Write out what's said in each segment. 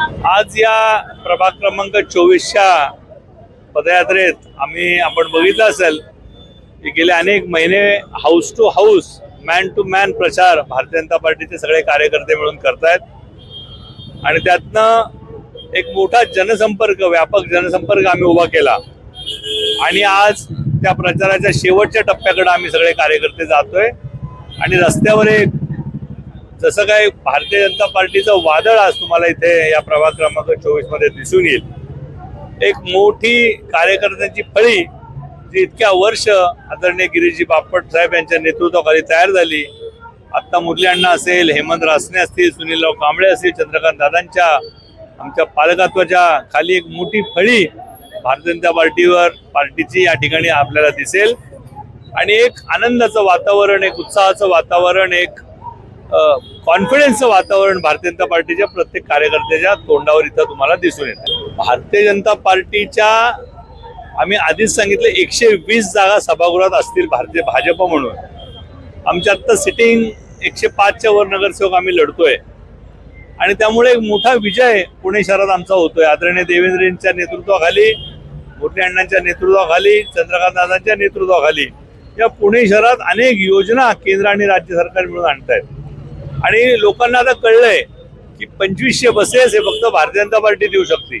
आज या प्रभाग क्रमांक चोवीसच्या पदयात्रेत आम्ही आपण बघितलं असेल की गेले अनेक महिने house to house man to man प्रचार भारतीय जनता पार्टीचे सगळे कार्यकर्ते मिळून करतायत. आणि त्यातनं एक मोठा जनसंपर्क व्यापक जनसंपर्क आम्ही उभा केला. आणि आज त्या प्रचाराच्या शेवटच्या टप्प्याकडे आम्ही सगळे कार्यकर्ते जातोय. आणि रस्त्यावर एक जसं काय भारतीय जनता पार्टीचं वादळ आज तुम्हाला इथे या प्रभाग क्रमांक चोवीसमध्ये दिसून येईल. एक मोठी कार्यकर्त्यांची फळी जी इतक्या वर्ष आदरणीय गिरीजी बापट साहेब यांच्या नेतृत्वाखाली तयार झाली. आत्ता मुरली अण्णा असेल हेमंत रासने असतील सुनीलराव कांबळे असतील चंद्रकांत दादांच्या आमच्या पालकत्वाच्या खाली एक मोठी फळी भारतीय जनता पार्टीवर पार्टीची या ठिकाणी आपल्याला दिसेल. आणि एक आनंदाचं वातावरण एक उत्साहाचं वातावरण एक कॉन्फिडन्सचं वातावरण भारतीय जनता पार्टीच्या प्रत्येक कार्यकर्त्याच्या तोंडावर इथं तुम्हाला दिसून येतं भारतीय जनता पार्टीच्या आम्ही आधीच सांगितलं एकशे वीस जागा सभागृहात असतील भारतीय भाजप म्हणून. आमच्या आत्ता सिटिंग एकशे पाचच्या वर नगरसेवक आम्ही लढतोय. आणि त्यामुळे एक मोठा विजय पुणे शहरात आमचा होतोय. आदरणीय देवेंद्रजींच्या नेतृत्वाखाली मुरली अण्णांच्या नेतृत्वाखाली चंद्रकांत नेतृत्वाखाली या पुणे शहरात अनेक योजना केंद्र आणि राज्य सरकार मिळून आणतायत. आणि लोकांना आता कळलंय की पंचवीसशे बसेस हे फक्त भारतीय जनता पार्टी देऊ शकते.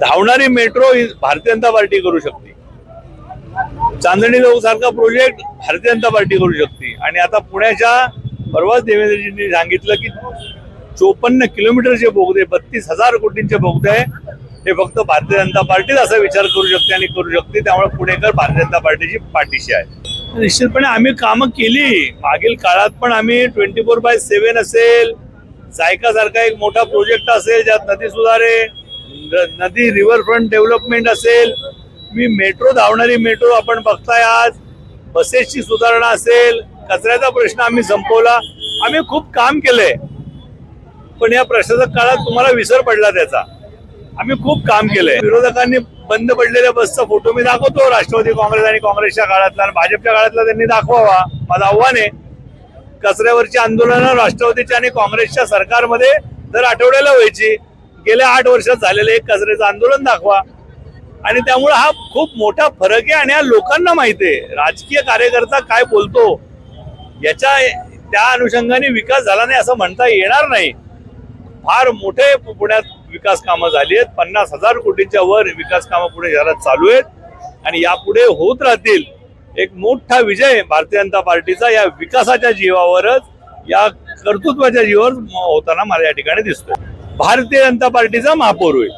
धावणारी मेट्रो ही भारतीय जनता पार्टी करू शकते. चांदणी चौक सारखा प्रोजेक्ट भारतीय जनता पार्टी करू शकते. आणि आता पुण्याच्या परवाच देवेंद्रजींनी सांगितलं की चोपन्न किलोमीटरचे बोगदे बत्तीस हजार कोटींचे बोगदे हे फक्त भारतीय जनता पार्टीच असा विचार करू शकते आणि करू शकते. त्यामुळे पुणेकर भारतीय जनता पार्टीची पाठीशी आहे. निश्चितपणे आम्ही कामं केली. मागील काळात पण आम्ही ट्वेंटी फोर बाय सेव्हन असेल जायका सारखा एक मोठा प्रोजेक्ट असेल ज्यात नदी सुधारे न- नदी रिव्हरफ्रंट डेव्हलपमेंट असेल. मी मेट्रो धावणारी मेट्रो आपण बघताय आज. बसेसची सुधारणा असेल कचऱ्याचा प्रश्न आम्ही संपवला. आम्ही खूप काम केलंय. पण या प्रश्नाचा काळात तुम्हाला विसर पडला त्याचा. आम्ही खूप काम केलंय. विरोधकांनी बंद पडलेल्या बसचा फोटो मी दाखवतो. राष्ट्रवादी काँग्रेस आणि काँग्रेसच्या काळातला आणि भाजपच्या काळातला त्यांनी दाखवावा. माझं आव्हान आहे कचऱ्यावरची आंदोलनं राष्ट्रवादीच्या आणि काँग्रेसच्या सरकारमध्ये दर आठवड्याला व्हायची. गेल्या आठ वर्षात झालेलं एक कचऱ्याचं आंदोलन दाखवा. आणि त्यामुळे हा खूप मोठा फरक आहे आणि हा लोकांना माहिती आहे. राजकीय कार्यकर्ता काय बोलतो याच्या त्या अनुषंगाने विकास झाला नाही असं म्हणता येणार नाही. फार मोठे पु- पुण्यात विकास कामं झाली आहेत. पन्नास हजार कोटींच्या वर विकास कामं पुढे शहरात चालू आहेत. आणि यापुढे होत राहतील एक मोठा विजय भारतीय जनता पार्टीचा या विकासाच्या जीवावरच या कर्तृत्वाच्या जीवावर म- होताना मला या ठिकाणी दिसतो भारतीय जनता पार्टीचा महापौर होईल.